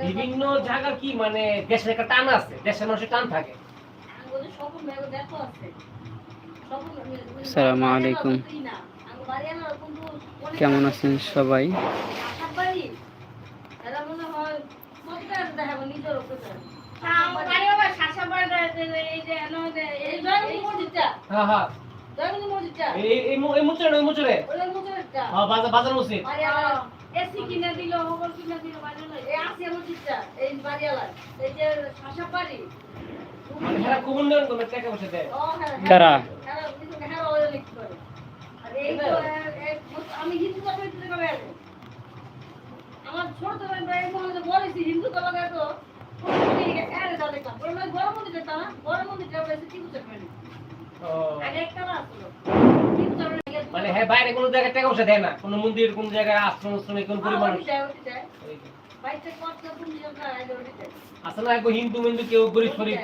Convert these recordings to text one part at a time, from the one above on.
বিভিন্ন জায়গা কি মানে দেশের একটা টান আছে? দেশের মানুষের টান থাকে। আসসালামু আলাইকুম। কেমন আছেন সবাই? হ্যাঁ হ্যাঁ এই এই- এই মু- এই মুচরে না, ওই মুচরে হ্যাঁ বাজার বাজার মসজিদ। এসি কিনে দিল হোগল কিনে দিল বাজারে এই আসিয়া মসজিদটা এই বাড়িওয়ালা এই যে শাসা বাড়ি। মানে হ্যাঁ কারা? হ্যাঁ হ্যাঁ আমি হিন্দু আছি। আমার ছোট বলেছি হিন্দু ধর্ম তো গরম মন্দির গরম মন্দির কি বুঝতে পারি মানে হ্যাঁ বাইরে কোনো জায়গায় টাকা পয়সা দেয় না। কোনো মন্দির কোন জায়গায় আশ্রম আশ্রমে কোন আসলে না হিন্দু মিন্দু কেউ গরিব আছে।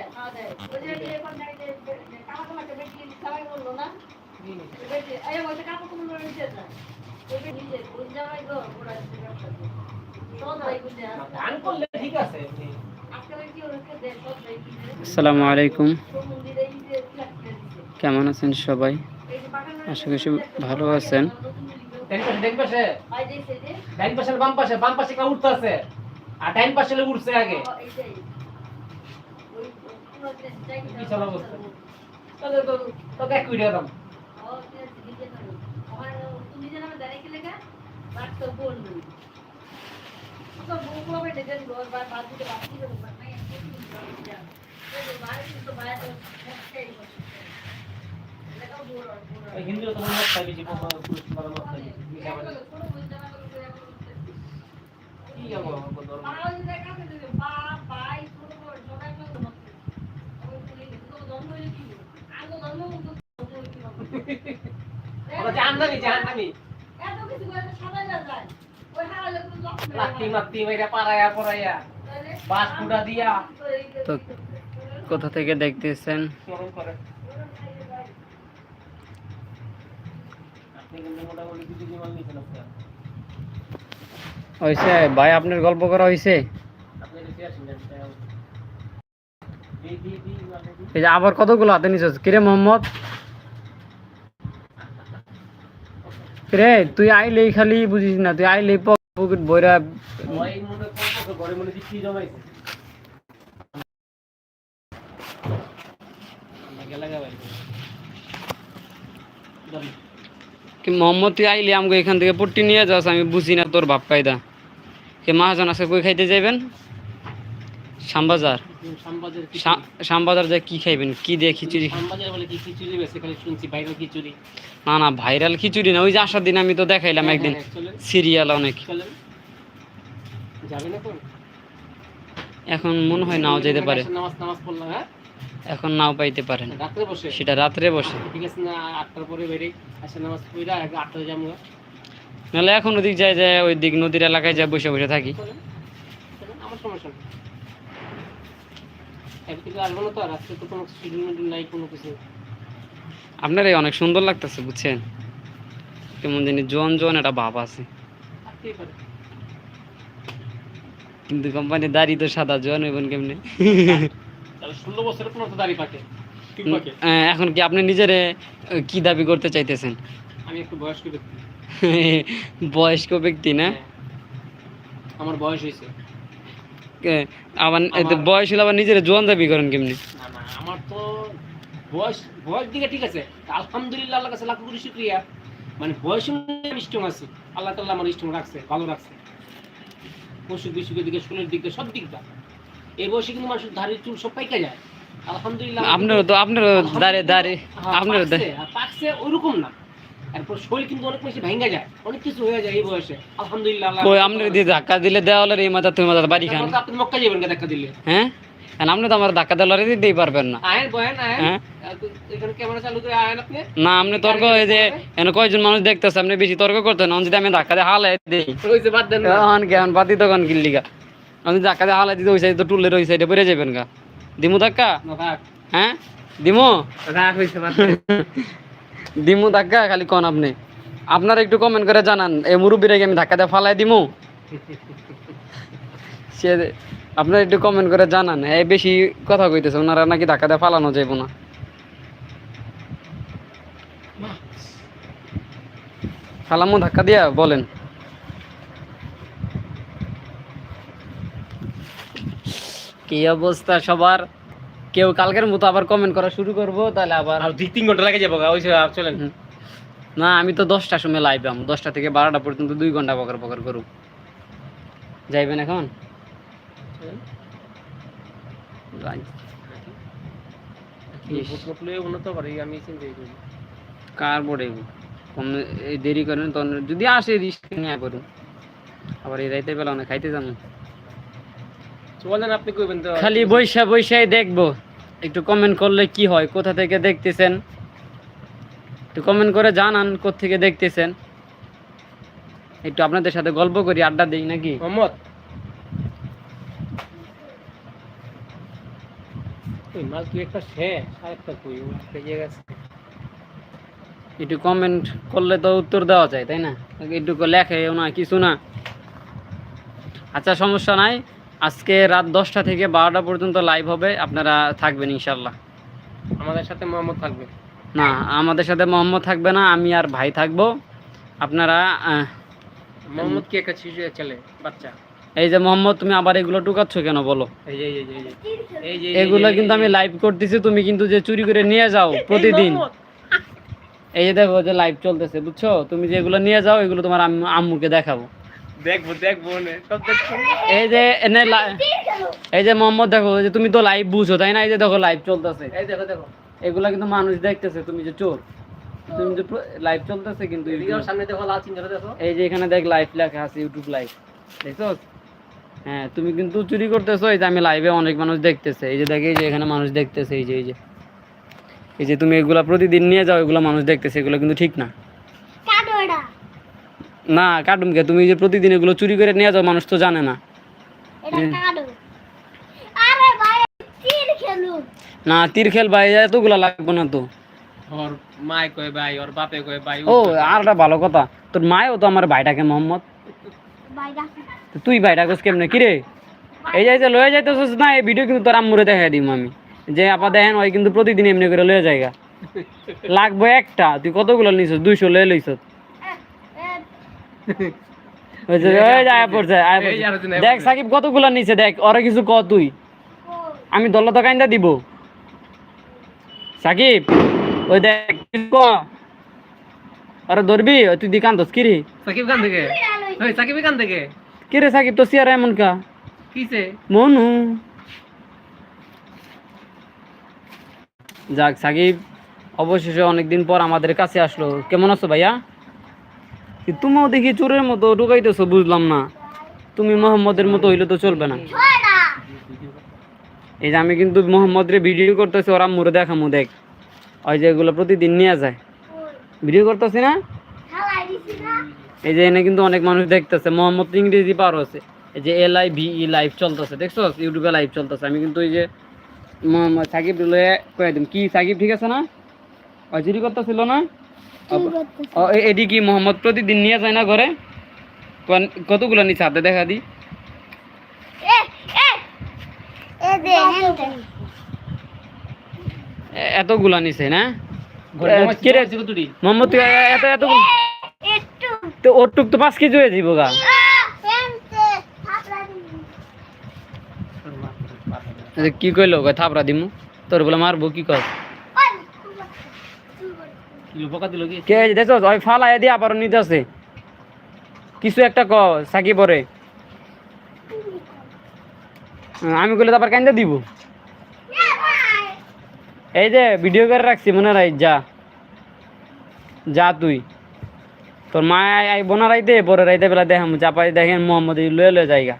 আসসালামু আলাইকুম। কেমন আছেন সবাই? আশা করি ভালো আছেন। তো তো এক কোটি দাম এই হিন্দুরা তো মত খাই বেশি পুরুষ মারা মত খাই কি আমার ধর্ম? ওরা জাহান্নামি জাহান্নামি লাত্তি মাত্তি মেরে পারায়া পরাইয়া বাস কুড়া দিয়া। তো কোথা থেকে দেখতেছেন? করে আপনি কিন্তু মোটামুটি কিছু বিমান নিয়েছেন আপনার হয়েছে ভাই, আপনার গল্প করা হয়েছে এই যে আবার কতগুলো হাতে নিছ কিরে মোহাম্মদ? কিরে, তুই আইলেই খালি বুঝিস না, তুই আইলেই পকেট বইরা গেলা কি মোহাম্মদ তুই আইলে আমাকে এখান থেকে পট্টি নিয়ে যাস আমি বুঝি না তোর ভাব কায়দা। কে মহাজন আছে কই খাইতে যাইবেন? শ্যামবাজার শ্যামবাজার যায় কি খাইবেন? কি দিয়ে খিচুড়ি? না না ভাইরাল খিচুড়ি না ওই যে আসার দিন আমি তো দেখাইলাম একদিন হ্যাঁ, সিরিয়াল অনেক। এখন? এখন মনে হয় নাও যেতে পারে। নামাজ নামাজ পড়লাম হ্যাঁ? এখন নাও পাইতে পারেন রাত্রে বসে? সেটা রাত্রে বসে। ঠিক আছে না আটটার পরে বেরে আসে নামাজ পড়া আটটা যাব নাহলে এখন ওদিক যায় যায় ওই দিক নদীর এলাকায় যায় বসে বসে থাকি। আমার সমস্যা আপনার এই অনেক সুন্দর লাগতেছে বুঝছেন? কেমন জানি জোয়ান জোয়ান একটা ভাব আছে। কিন্তু কোম্পানির দাড়ি তো সাদা জোয়ান হইবেন কেমনে? ষোলো বছরের কোনো তো দাড়ি পাকে। এখন কি আপনি নিজের কি দাবি করতে চাইতেছেন? আমি একটু বয়স্ক ব্যক্তি। বয়স্ক ব্যক্তি না? হ্যাঁ। আমার বয়স হয়েছে। আবার বয়স হলে আবার নিজের জোয়ান দাবি করেন কেমনি? আমার তো বয়স বয়স দিকে ঠিক আছে। আলহামদুলিল্লাহ আল্লাহ কাছে লাখ কোটি শুক্রিয়া। মানে বয়স আমি স্ট্রং আছি। আল্লাহ তাল্লাহ আমার স্ট্রং রাখছে ভালো রাখছে। অসুখ বিসুখের দিকে স্কুলের দিকে সব দিকটা এই বয়সে কিন্তু মানুষের চুল সব পাইকা যায়। আলহামদুলিল্লাহ। আপনারও তো আপনারও দাঁড়ে দাঁড়ে হ্যাঁ, আপনারও পাকছে, ওইরকম না। এরপর শরীর কিন্তু অনেক বেশি ভেঙে যায়। অনেক কিছু হয়ে যায় এই বয়সে। আলহামদুলিল্লাহ কই ধাক্কা দিলে এই মাথা তুমি মাথা বাড়ি খান। আপনি মক্কা যাবেন দেখা দিলে? হ্যাঁ? আপনি তো আমার ধাক্কা দেওয়ালে দিতেই পারবেন না। বয়েন হ্যাঁ। এখানে ক্যামেরা চালু করে আয়েন আপনি। না আপনি তর্ক এই যে এনে কয়জন মানুষ দেখতেছে আপনি বেশি তর্ক করতেন যদি আমি ধাক্কা দিয়ে হালাই দিই। ওই যে বাদ দেন তখন কিল্লিগা আমি ধাক্কা দিয়ে হালাই দিতে ওই সাইডে তো টুলের ওই সাইডে পড়ে যাবেন গা। দিমু ধাক্কা? হ্যাঁ? দিমু। দিমু ধাক্কা খালি কোন আপনি। আপনারা একটু কমেন্ট করে জানান এই মুরব্বীরা কি আমি ধাক্কা দিয়ে ফালাই দিমু? সে আপনারা একটু কমেন্ট করে জানান এই বেশি কথা কইতেছে ওনারা নাকি ধাক্কা দিয়ে ফালানো যাইব না। ফালামো ধাক্কা দিয়া বলেন। কি অবস্থা সবার? কেউ কালকের মতো আবার কমেন্ট করা শুরু করব তাহলে আবার আর দুই তিন ঘণ্টা লাগে যাব ওই চলেন। না আমি তো দশটার সময় লাইভ আম দশটা থেকে বারোটা পর্যন্ত দুই ঘণ্টা বকর বকর করুক। যাইবেন এখন? করি। বোর্ডে কম দেরি করেন তখন যদি আসে রিস্ক নিয়ে করুন। আবার এই রাইতে বেলা অনেক খাইতে যাব। চলেন আপনি কইবেন তো। খালি বৈশা বৈশাই দেখব। একটু কমেন্ট করলে কি হয় কোথা থেকে দেখতেছেন? একটু কমেন্ট করে জানান থেকে দেখতেছেন? একটু আপনাদের সাথে গল্প করি আড্ডা দিই নাকি? মোহাম্মদ। মাল তুই একটা শেষ আর কই পেয়ে গেছে। একটু কমেন্ট করলে তো উত্তর দেওয়া যায় তাই না? একটু লেখে না কিছু না। আচ্ছা সমস্যা নাই। আজকে রাত দশটা থেকে বারোটা পর্যন্ত লাইভ হবে আপনারা থাকবেন ইনশাল্লাহ আমাদের সাথে মোহাম্মদ থাকবে? না আমাদের সাথে মোহাম্মদ থাকবে না আমি আর ভাই থাকব। আপনারা মোহাম্মদ কি একটা শিশু ছেলে বাচ্চা? এই যে মোহাম্মদ তুমি আবার এগুলো টুকাচ্ছ কেন বলো? এগুলো কিন্তু আমি লাইভ করতেছি তুমি কিন্তু যে চুরি করে নিয়ে যাও প্রতিদিন। এই যে দেখো যে লাইভ চলতেছে বুঝছ? তুমি যে এগুলো নিয়ে যাও এগুলো তোমার আম্মুকে দেখাবো। দেখব দেখব এই যে এনে এই যে মোহাম্মদ দেখো যে তুমি তো লাইভ বুঝো তাই না? এই যে দেখো লাইভ চলতেছে। এই দেখো দেখো এগুলা কিন্তু মানুষ দেখতেছে তুমি যে চোর। তুমি যে লাইভ চলতেছে কিন্তু সামনে দেখো লাল চিহ্নটা দেখো। এই যে এখানে দেখ লাইভ লেখা আছে ইউটিউব লাইভ দেখছ? হ্যাঁ তুমি কিন্তু চুরি করতেছো এই যে আমি লাইভে অনেক মানুষ দেখতেছে। এই যে দেখে এই যে এখানে মানুষ দেখতেছে এই যে এই যে। এই যে তুমি এগুলা প্রতিদিন নিয়ে যাও এগুলো মানুষ দেখতেছে এগুলো কিন্তু ঠিক না। না কাটুমকে তুমি যে প্রতিদিন এগুলো চুরি করে নিয়ে যাও মানুষ তো জানে না। এটা কাটো আরে ভাই তীর খেলুন না তীর খেল ভাই এতগুলা লাগবে না তো। ওর মায় কয় ভাই ওর বাপে কয় ভাই ও আর একটা ভালো কথা তোর মায়ও তো আমার ভাইটাকে মোহাম্মদ। তো তুই ভাইটা কোস কেমনে? কিরে? এই যে এই যে লয়ে যাইতেছিস না এই ভিডিও কিন্তু তোর আম্মুরে দেখাই দিম আমি। যে আপা দেখেন ওই কিন্তু প্রতিদিন এমনি করে লয়ে যায়গা। লাগবে একটা তুই কতগুলো নিছিস? দুইশো লয়ে লইছ ওই যে ওই আয়া পড়ছে আয়া এই যে আরও পড়ছে। দেখ সাকিব কতগুলো দেখ ওরা কিছু ক তুই। আমি দলত কাইন্দা দিব। সাকিব ওই দেখ ক। আরে ধরবি তুই সাকিব খান থেকে? ওই সাকিব খান থেকে? কিরে সাকিব তো সিয়ার এমন কা? কিসে? মনু। যাক সাকিব অবশেষে অনেকদিন পর আমাদের কাছে আসলো। কেমন আছো ভাইয়া? তুমিও দেখি চোরের মতো ঢুকাইতেছো, বুঝলাম না। তুমি মোহাম্মদের মতো হইলে তো চলবে না। এই যে আমি কিন্তু মোহাম্মদের ভিডিও করতেছি, ওরা মুরে দেখামু, দেখ। ওই যে এগুলো প্রতিদিন নিয়ে যায়। ভিডিও করতেছি না? এই যে এনে কিন্তু অনেক মানুষ দেখতেছে, মোহাম্মদ ইংরেজি পার আছে। এই যে L I V E live চলতেছে দেখছ ইউটিউবে লাইভ চলতেছে। আমি কিন্তু এই যে মোহাম্মদ সাকিব কয়ে দিম, কি সাকিব, ঠিক আছে না? অচিরি করতেছিল না? ও, এ- এডি কি মোহাম্মদ প্রতিদিন নিয়ে যায় না ঘরে? কতগুলো নিচে হাতে? দেখা দি। এ এ এ দে হেনতে এ- এতগুলা নিছে না? মোহাম্মদ এত এতগুলো তো ওর তো পাঁচ কেজি হয়ে যাব গা কি কইলো? কয় থাপড়া দিমু? তোর বলে মারবো কি কর কি? দেখছ, ওই দিয়ে আবার নিতে আছে কিছু একটা ক সাকি পরে আমি কইলে তারপর কান্দা দিব? এই যে ভিডিও করে রাখছি, মনে রাখ, যা। যা তুই। তোর মা আইব না রাইতে পরে রাইতে বেলা দেখাম চাপাই দেখেন, মোহাম্মদ লয়ে লয়ে জায়গা।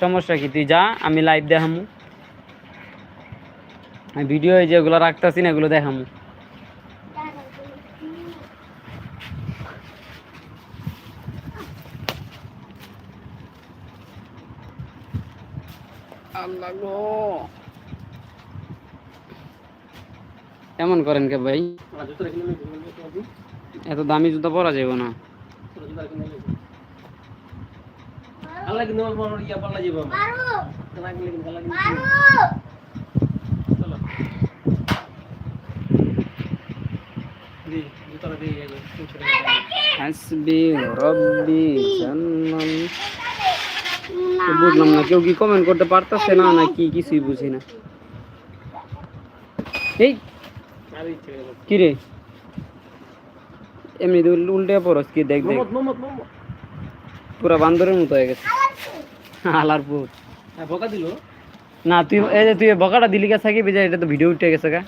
সমস্যা কি? তুই যা, আমি লাইভ দেখামু। ভিডিও এই যেগুলো রাখতেছি না, এগুলো দেখামু আল্লাহ গো এমন করেন কে ভাই? এত দামি জুতো পরা যাবে না। বুঝলাম না কেউ কি কমেন্ট করতে পারতেছে না না কি কিছুই বুঝি না। এই কি রে? এমনি উল্টে পড়স কি? দেখ দেখ। পুরা বান্দরের মতো হয়ে গেছে। আলারপুর। হ্যাঁ বোকা দিল? না তুই এই যে তুই বকাটা দিলি কে থাকি যে এটা তো ভিডিও উঠে গেছে গা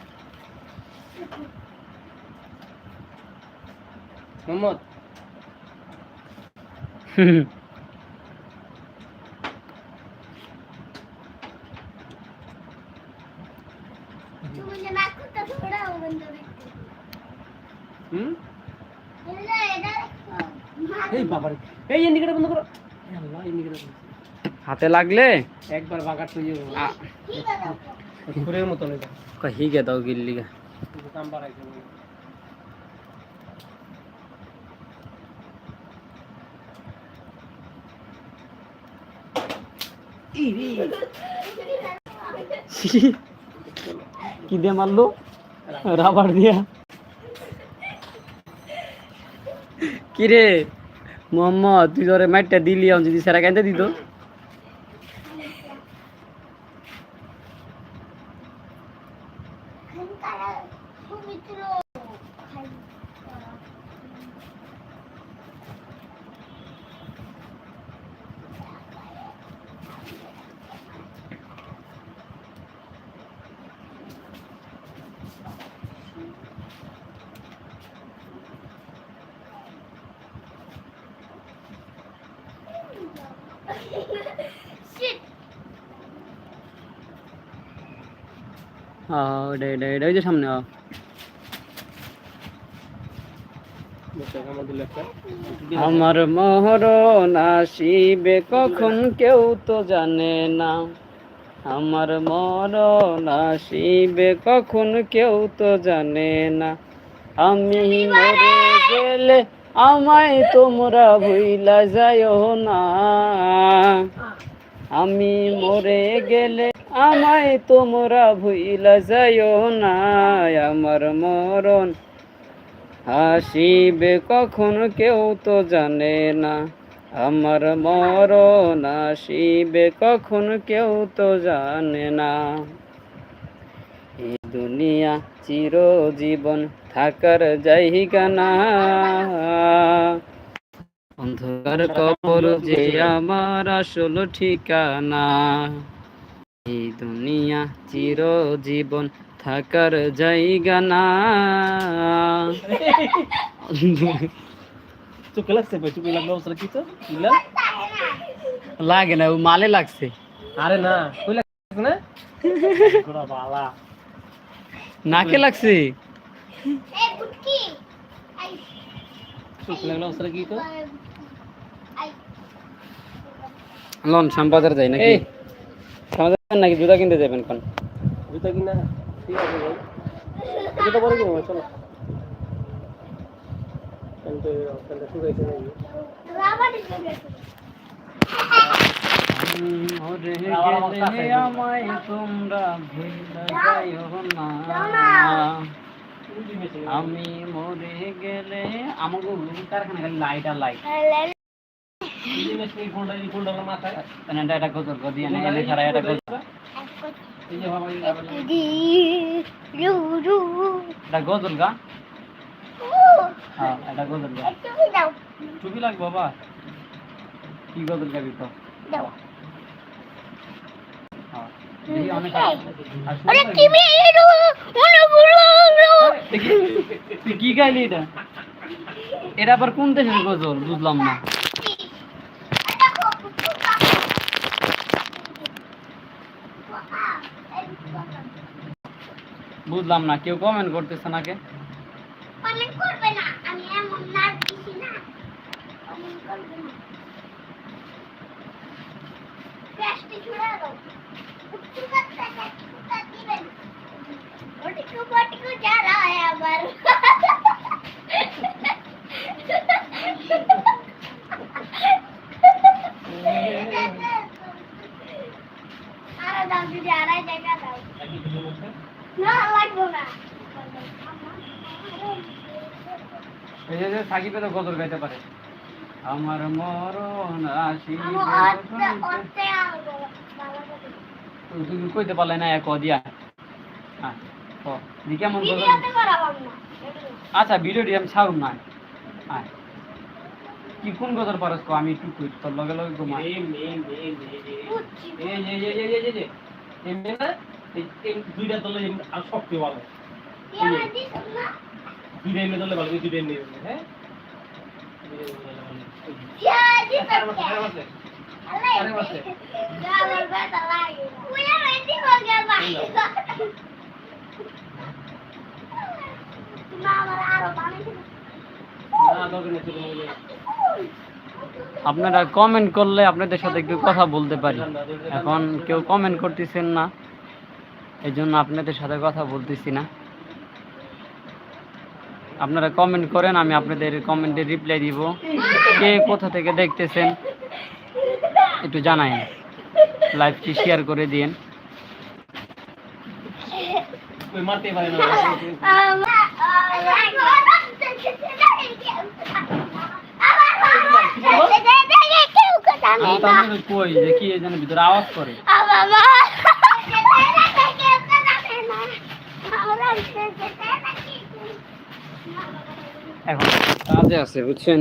মোহাম্মদ তুমি যে নাক করতে থোড়া বন্ধ দেখতে হুম এটা এটা এই বাবারে। এই ইন্ডিকেটর বন্ধ করো। আল্লাহ ইন্ডিকেটর হাতে লাগলে? একবার বাগার তুই ঘুরের মতো দাও গিল্লি গা। কি দিয়ে মারলো? রাবার। দিয়া। কি রে মোহাম্মদ তুই ধরে মাইটটা দিলি আমি যদি সেরা কেন দিত তুমি তুলো এটা এটা ওই যে আ। আমার আসিবে কখন কেউ তো জানে না। আমার মরণ আসিবে কখন কেউ তো জানে না। আমি মরে গেলে আমায় তোমরা ভুইলা যাইও না। আমি মরে গেলে আমায় তোমরা ভুইলা যাইও না। আমার মরণ আসিবে কখন কেউ তো জানে না। আমার মরণ আসিবে কখন কেউ তো জানে না। এই দুনিয়া চিরজীবন থাকার জায়গা না। অন্ধকার কবর যে আমার আসল ঠিকানা। এই দুনিয়া চিরজীবন থাকার জায়গা না। চোখে লাগছে চোখে লাগল কি তো? লাগে না ও মালে লাগছে। আরে না কই লাগছে না? নাকে লাগছে? লন শ্যামবাজার যাই নাকি? শ্যামবাজার নাকি? জুতা কিনতে যাবেন কোন জুতা কিনা ঠিক আছে ভাই। জুতা পরে কিনবো চলো। আমায় তোমরা ভুলে যাইও না। আমি মরে গেলে আমাকে কারখানা খালি লাইট আর লাইট এটা এটা গজল এটা গজল এটা গা। হ্যাঁ এটা গজল গা। টুপি লাগবে বাবা। কি গজল গাবি তো? হ্যাঁ। তুই কি গাইলি এটা? এটা আবার কোন দেশের গজল? বুঝলাম না। বুঝলাম না কেউ কমেন্ট করতেছে না কে কমেন্ট করবে না আমি এমন না। কিছু না। কমেন্ট করবে না সাকিবে তো গজল গাইতে পারে। আমার মরণ আসিবে তুমি কইতে পারলে না এক দিয়া হ্যাঁ কেমন আচ্ছা ভিডিওটি আমি ছাড়ুম না হ্যাঁ কি কোন গজল পারস কো আমি একটু কই তোর লগে লগে ঘুমা এই। এই এই না দুইটা দলে আর শক্তি ভালো কি দুইটা এমনি দলে ভালো দুইটা এমনি হ্যাঁ। ইয়া আরে বাসে, আরে বাসে। যা লাগে আপনারা কমেন্ট করলে আপনাদের সাথে একটু কথা বলতে পারি। এখন কেউ কমেন্ট করতেছেন না। এই জন্য আপনাদের সাথে কথা বলতেছি না। আপনারা কমেন্ট করেন আমি আপনাদের কমেন্টে রিপ্লাই দিব। কে কোথা থেকে দেখতেছেন একটু জানাই লাইভটি শেয়ার করে দিন ভিতরে আওয়াজ করে। এখন। কাজে আছে বুঝছেন?